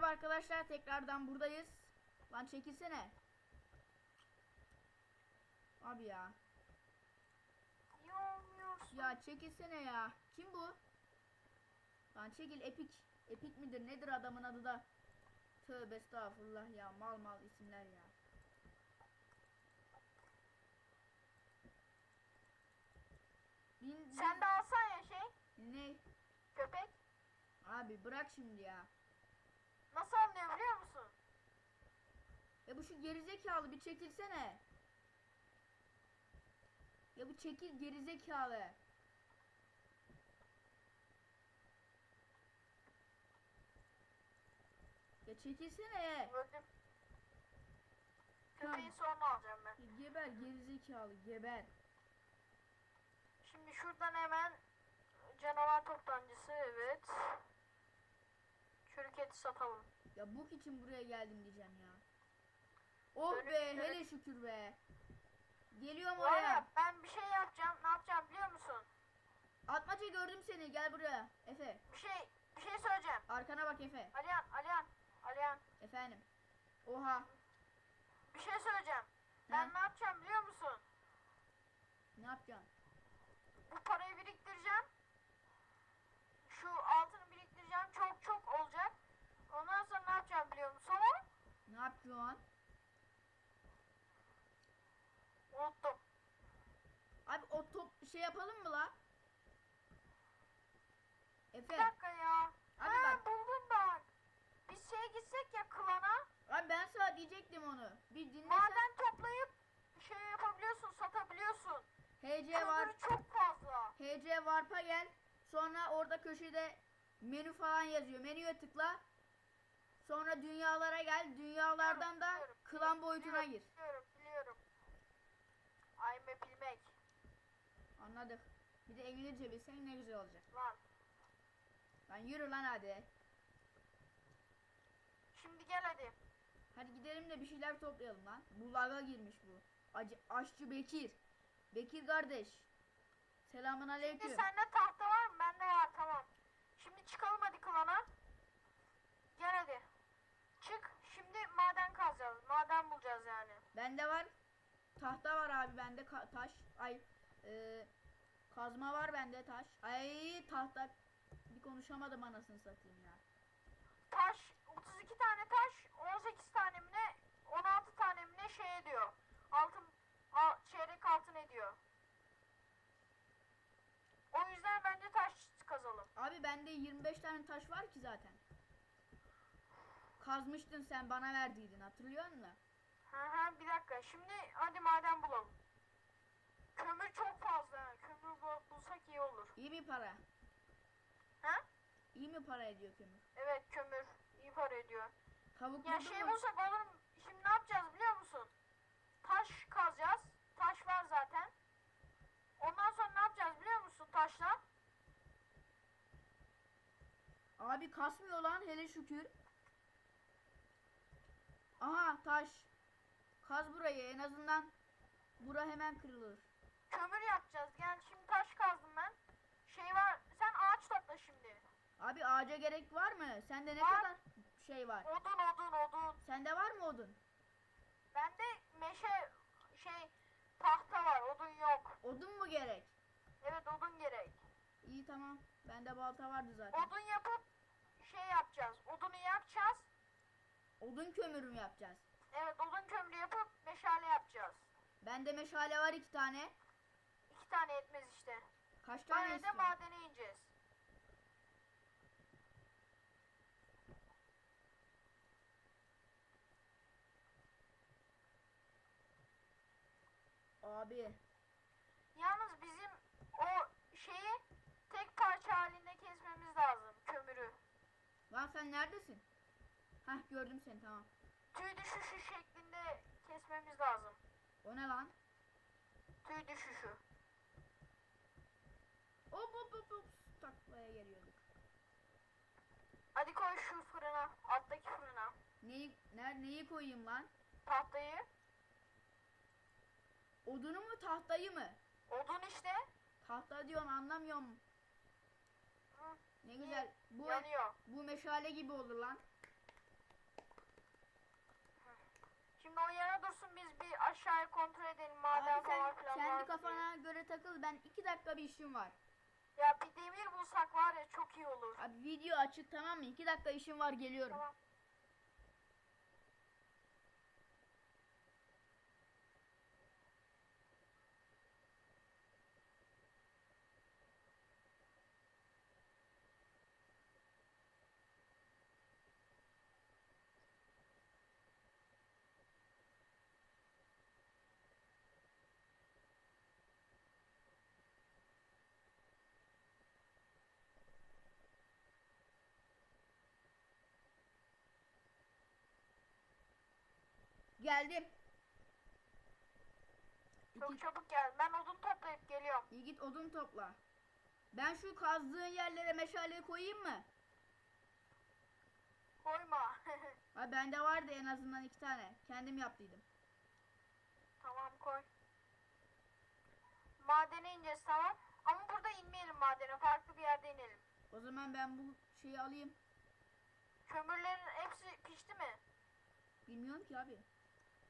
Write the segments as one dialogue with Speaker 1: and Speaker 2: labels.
Speaker 1: Merhaba arkadaşlar tekrardan buradayız. Lan çekilsene. Abi ya.
Speaker 2: Niye olmuyorsun?
Speaker 1: Ya çekilsene ya. Kim bu? Lan çekil Epik. Epik midir nedir adamın adı da? Tövbe estağfurullah ya mal mal isimler ya. Bin,
Speaker 2: Sen de alsan ya şey
Speaker 1: Ne?
Speaker 2: köpek.
Speaker 1: Abi bırak şimdi ya.
Speaker 2: Nasıl anlıyor biliyor musun?
Speaker 1: Ya bu şu gerizekalı bir çekilsene. Ya bu çekil gerizekalı. Ya çekilsene.
Speaker 2: Öldüm. Köpeği sonra alacağım ben.
Speaker 1: Geber gerizekalı geber.
Speaker 2: Şimdi şuradan hemen Eti satalım.
Speaker 1: Ya bok için buraya geldim diyeceğim ya. Oh
Speaker 2: Dönüp-
Speaker 1: be
Speaker 2: dönüp-
Speaker 1: hele şükür be. Geliyorum
Speaker 2: Var
Speaker 1: oraya.
Speaker 2: ya ben bir şey yapacağım. Ne yapacağım biliyor musun?
Speaker 1: Atmaca gördüm seni gel buraya. Efe
Speaker 2: Bir şey bir şey söyleyeceğim.
Speaker 1: arkana bak Efe.
Speaker 2: Alihan, Alihan, Alihan.
Speaker 1: Efendim. Oha
Speaker 2: Bir şey söyleyeceğim. Ben ne yapacağım biliyor musun?
Speaker 1: ne yapacaksın?
Speaker 2: Bu parayı biriktireceğim. Şu altını biriktireceğim. Çok çok olacak. Ondan sonra ne yapacağım biliyor musun? Sonra
Speaker 1: Ne yapacaksın?
Speaker 2: unuttum.
Speaker 1: Abi o top şey yapalım mı la?
Speaker 2: Bir
Speaker 1: Efe.
Speaker 2: dakika ya.
Speaker 1: Abi
Speaker 2: ha,
Speaker 1: bak.
Speaker 2: buldum bak. Biz şeye gitsek ya klana.
Speaker 1: Abi ben sana diyecektim onu. Bir dinlesen.
Speaker 2: Maden toplayıp şey yapabiliyorsun, satabiliyorsun.
Speaker 1: HC var.
Speaker 2: Çok fazla.
Speaker 1: HC Warp'a gel. Sonra orada köşede menü falan yazıyor. Menüye tıkla. Sonra dünyalara gel. Dünyalardan da
Speaker 2: Biliyorum,
Speaker 1: klan boyutuna gir.
Speaker 2: biliyorum, Biliyorum. I'm a bilmek.
Speaker 1: Anladık. Bir de İngilizce bilsen ne güzel olacak.
Speaker 2: Lan.
Speaker 1: Lan yürü lan hadi.
Speaker 2: Şimdi gel hadi.
Speaker 1: Hadi gidelim de bir şeyler toplayalım lan. Bu laga girmiş bu. Acı, aşçı Bekir. Bekir kardeş. Selamun
Speaker 2: Şimdi
Speaker 1: aleyküm.
Speaker 2: sende tahta var mı? Bende var tamam. Şimdi çıkalım hadi klana. Gel hadi. Çık. Şimdi maden kazacağız. Maden bulacağız yani.
Speaker 1: Bende var. Tahta var abi bende taş. Ay e, kazma var bende taş. Ay tahta bir konuşamadım anasını satayım ya.
Speaker 2: Taş 32 tane taş 18 tane mi ne 16 tane mi ne şey ediyor. Altın al, çeyrek altın ediyor. O yüzden bence taş kazalım.
Speaker 1: Abi bende 25 tane taş var ki zaten. Kazmıştın sen bana verdiydin hatırlıyor musun?
Speaker 2: Bir dakika. Şimdi hadi maden bulalım. Kömür çok fazla. Kömür bul- bulsak iyi olur.
Speaker 1: İyi mi para?
Speaker 2: Ha?
Speaker 1: İyi mi para ediyor kömür?
Speaker 2: Evet kömür iyi para ediyor.
Speaker 1: Tavuk
Speaker 2: Ya şey
Speaker 1: mu?
Speaker 2: bulsak olur mu? Şimdi ne yapacağız biliyor musun? Taş kazacağız. Taş var zaten. Ondan sonra ne yapacağız biliyor musun taşla?
Speaker 1: Abi kasmıyor lan hele şükür. Aha taş. Kaz burayı en azından bura hemen kırılır.
Speaker 2: Kömür yapacağız. Gel şimdi taş kazdım ben. Şey var. Sen ağaç topla şimdi.
Speaker 1: Abi ağaca gerek var mı? Sende ne
Speaker 2: Var.
Speaker 1: kadar şey var?
Speaker 2: Odun odun odun.
Speaker 1: Sende var mı odun?
Speaker 2: Bende meşe şey tahta var. Odun yok.
Speaker 1: Odun mu gerek?
Speaker 2: Evet odun gerek.
Speaker 1: İyi tamam. Bende balta vardı zaten.
Speaker 2: Odun yapıp şey yapacağız. Odunu yakacağız.
Speaker 1: Odun kömürü mü yapacağız?
Speaker 2: Evet odun kömürü yapıp meşale yapacağız.
Speaker 1: Bende meşale var iki tane.
Speaker 2: İki tane yetmez işte.
Speaker 1: Kaç tane
Speaker 2: Böyle de
Speaker 1: istiyorsun?
Speaker 2: madene ineceğiz.
Speaker 1: Abi
Speaker 2: Yalnız bizim o şeyi tek parça halinde kesmemiz lazım. Kömürü.
Speaker 1: lan sen neredesin? Hah gördüm seni tamam.
Speaker 2: Tüy düşüşü şeklinde kesmemiz lazım.
Speaker 1: O ne lan?
Speaker 2: Tüy düşüşü.
Speaker 1: Hop hop hop hop. Taklaya geliyorduk.
Speaker 2: Hadi koy şu fırına. Alttaki fırına.
Speaker 1: Neyi, ner, neyi koyayım lan?
Speaker 2: Tahtayı.
Speaker 1: Odunu mu tahtayı mı?
Speaker 2: Odun işte.
Speaker 1: Tahta diyorsun anlamıyorum.
Speaker 2: Hı,
Speaker 1: Ne güzel. Bu
Speaker 2: yanıyor.
Speaker 1: bu meşale gibi olur lan.
Speaker 2: Şimdi o yana dursun biz bir aşağıya kontrol edelim maden
Speaker 1: Abi sen
Speaker 2: filan var
Speaker 1: kendi
Speaker 2: mı diye.
Speaker 1: kafana göre takıl. Ben iki dakika bir işim var.
Speaker 2: Ya bir demir bulsak var ya çok iyi olur.
Speaker 1: Abi video açık tamam mı? İki dakika işim var geliyorum.
Speaker 2: Tamam.
Speaker 1: Geldim.
Speaker 2: Çok
Speaker 1: İki,
Speaker 2: çabuk gel. Ben odun toplayıp geliyorum.
Speaker 1: iyi git odun topla. Ben şu kazdığın yerlere meşale koyayım mı?
Speaker 2: Koyma.
Speaker 1: Abi bende vardı en azından iki tane. Kendim yaptıydım.
Speaker 2: tamam koy. Madene ineceğiz tamam. Ama burada inmeyelim madene. Farklı bir yerde inelim.
Speaker 1: O zaman ben bu şeyi alayım.
Speaker 2: Kömürlerin hepsi pişti mi?
Speaker 1: Bilmiyorum ki abi.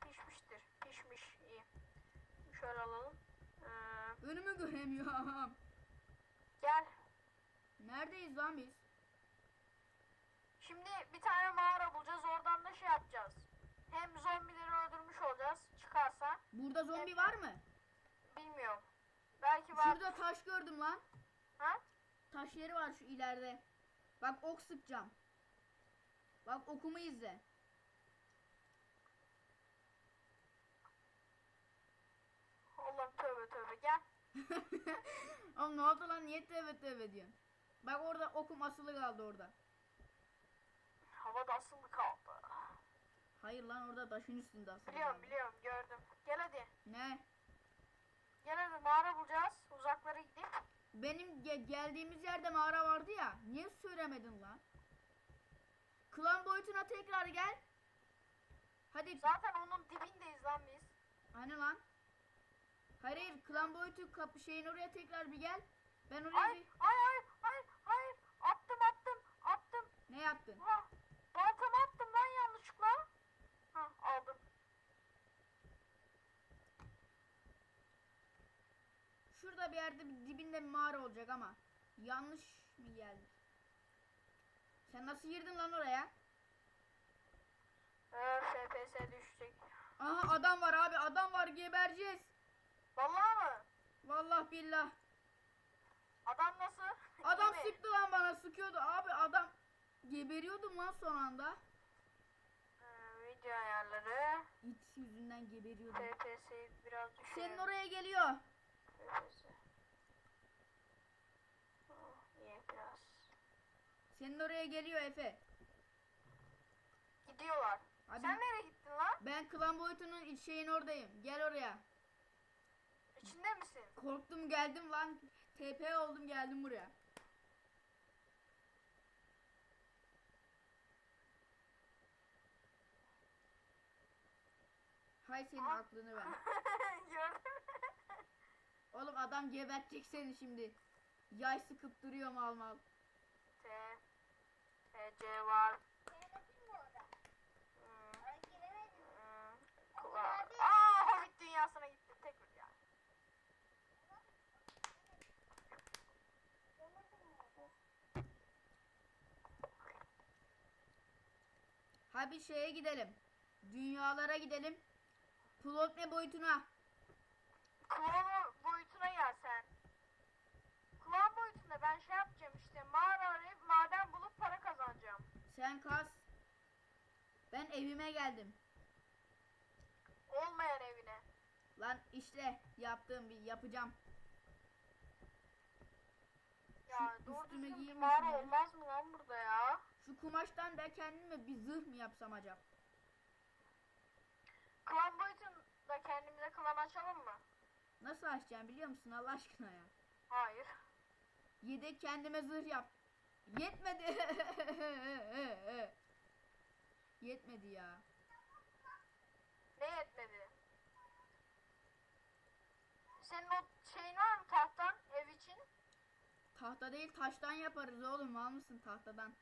Speaker 2: Pişmiştir. Pişmiş. iyi. Şöyle alalım. Ee,
Speaker 1: Önümü göremiyorum.
Speaker 2: gel.
Speaker 1: Neredeyiz lan biz?
Speaker 2: Şimdi bir tane mağara bulacağız. Oradan da şey yapacağız. Hem zombileri öldürmüş olacağız. Çıkarsa.
Speaker 1: Burada zombi var mı?
Speaker 2: Bilmiyorum. Belki var.
Speaker 1: Şurada taş gördüm lan.
Speaker 2: Ha?
Speaker 1: Taş yeri var şu ileride. Bak ok sıkacağım. Bak okumu izle.
Speaker 2: Allah'ım tövbe tövbe gel.
Speaker 1: Oğlum ne oldu lan niye tövbe tövbe diyorsun? Bak orada okum asılı kaldı orada.
Speaker 2: Havada asılı kaldı.
Speaker 1: Hayır lan orada taşın üstünde asılı
Speaker 2: Biliyorum
Speaker 1: kaldı.
Speaker 2: biliyorum gördüm. Gel hadi.
Speaker 1: Ne?
Speaker 2: Gel hadi mağara bulacağız. Uzaklara gidip.
Speaker 1: Benim ge- geldiğimiz yerde mağara vardı ya. Niye söylemedin lan? Klan boyutuna tekrar gel. Hadi
Speaker 2: Zaten onun dibindeyiz lan biz.
Speaker 1: hani lan? Hayır hayır klan boyutu kapı şeyin oraya tekrar bir gel. Ben oraya
Speaker 2: Ay
Speaker 1: bir
Speaker 2: ay ay ay hayır. Attım attım attım.
Speaker 1: ne yaptın?
Speaker 2: Ha, baltamı attım lan yanlışlıkla. Ha aldım.
Speaker 1: Şurada bir yerde bir dibinde bir mağara olacak ama yanlış mı geldik? Sen nasıl girdin lan oraya?
Speaker 2: Ee, FPS düşecek.
Speaker 1: Aha adam var abi adam var gebereceğiz.
Speaker 2: Vallahi mı?
Speaker 1: Vallahi billah.
Speaker 2: Adam nasıl?
Speaker 1: Adam
Speaker 2: mi?
Speaker 1: sıktı lan bana sıkıyordu abi adam geberiyordum lan son anda.
Speaker 2: Ee, video ayarları.
Speaker 1: İt yüzünden geberiyordum.
Speaker 2: FPS'yi biraz düşürelim.
Speaker 1: Senin oraya geliyor.
Speaker 2: FPS. Oh, biraz.
Speaker 1: Senin oraya geliyor Efe.
Speaker 2: Gidiyorlar.
Speaker 1: Abi
Speaker 2: Sen nereye gittin lan?
Speaker 1: ben klan boyutunun iç şeyin oradayım. Gel oraya.
Speaker 2: İçinde misin?
Speaker 1: Korktum geldim lan. TP oldum geldim buraya. Hay senin
Speaker 2: Aa.
Speaker 1: aklını ver. Oğlum adam gebertecek seni şimdi. Yay sıkıp duruyor mal mal.
Speaker 2: T. TC var. Hmm, hmm, kula- Aa, Hobbit dünyasına gitti. Tekrar ya.
Speaker 1: Hadi şeye gidelim. Dünyalara gidelim. Plotne boyutuna.
Speaker 2: Kulağın boyutuna gel sen. Kulağın boyutunda ben şey yapacağım işte. Mağara arayıp maden bulup para kazanacağım.
Speaker 1: Sen kas. Ben evime geldim.
Speaker 2: Olmayan evine.
Speaker 1: Lan işte yaptığım bir yapacağım.
Speaker 2: Ya doğru
Speaker 1: üstüme
Speaker 2: düzgün bir
Speaker 1: giyeyim
Speaker 2: mağara olmaz mı lan burada ya?
Speaker 1: Şu kumaştan da kendime bir zırh mı yapsam acaba?
Speaker 2: Klan boyutunda kendimize klan açalım mı?
Speaker 1: Nasıl açacağım biliyor musun Allah aşkına ya?
Speaker 2: Hayır.
Speaker 1: Yedek kendime zırh yap. Yetmedi. Yetmedi ya.
Speaker 2: Ne yetmedi? Senin o şeyin var mı tahtan ev için?
Speaker 1: Tahta değil taştan yaparız oğlum. Mal mısın tahtadan?